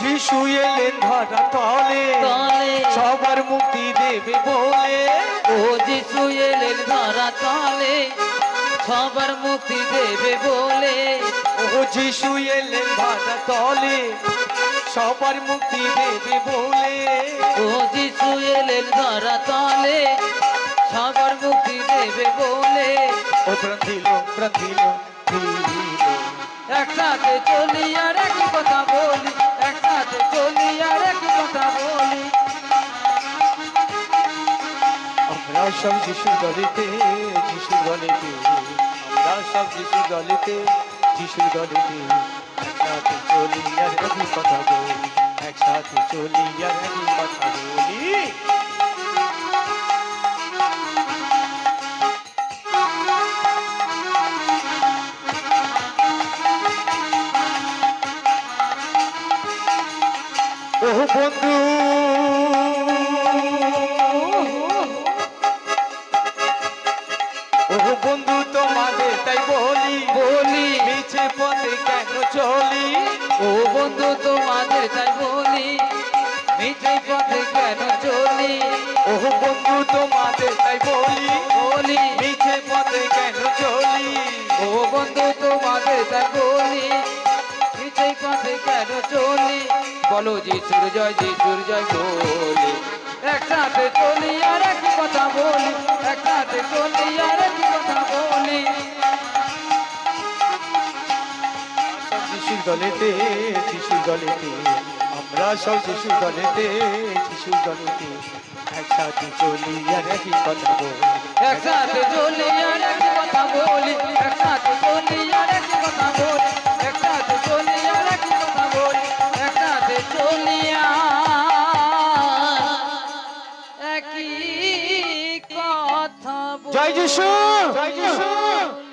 যিশু এলেন ধরা তলে তলে। সবার মুক্তি দেবে বলে। ও যিশু এলেন ধরা তলে সবার মুক্তি দেবে বলে। ও যিশু এলেন ধরা তলে সবার মুক্তি দেবে বলে। ও যিশু এলেন ধরা তলে সবার মুক্তি দেবে বলে। ও দিল দিল একসাথে চলি আর এক কথা আমরা সব যিশু দলেতে যিশু দলেতে। আমরা সব যিশু দলেতে যিশু দলেতে। একসাথে চলি আর একই কথা বলি, একসাথে চলি আর একই কথা বলি। বন্ধু বন্ধু তোমাদের তাই বলি মিঠে পথে কেন চলি? ও বন্ধু তোমাদের তাই বলি বলি। মিছে পথে কেন চলি? ও বন্ধু তোমাদের তাই বলি মিঠে পথে কেন চলি? বলো যিশুর জয় যিশুর জয় বলি। একসাথে চলি আর এক কথা বলি একসাথে চলি যিশুর দলেতে যিশুর দলেতে আমরা সব যিশুর দলেতে যিশুর দলেতে একসাথে চলি আর একই কথা বলি। একসাথে চলি আর এক কথা বলি। একসাথে চলি আর এক কথা বলি। একসাথে চলি আর এক কথা বলি। একসাথে চলি একই কথা বলি। জয় যিশু! জয় যিশু!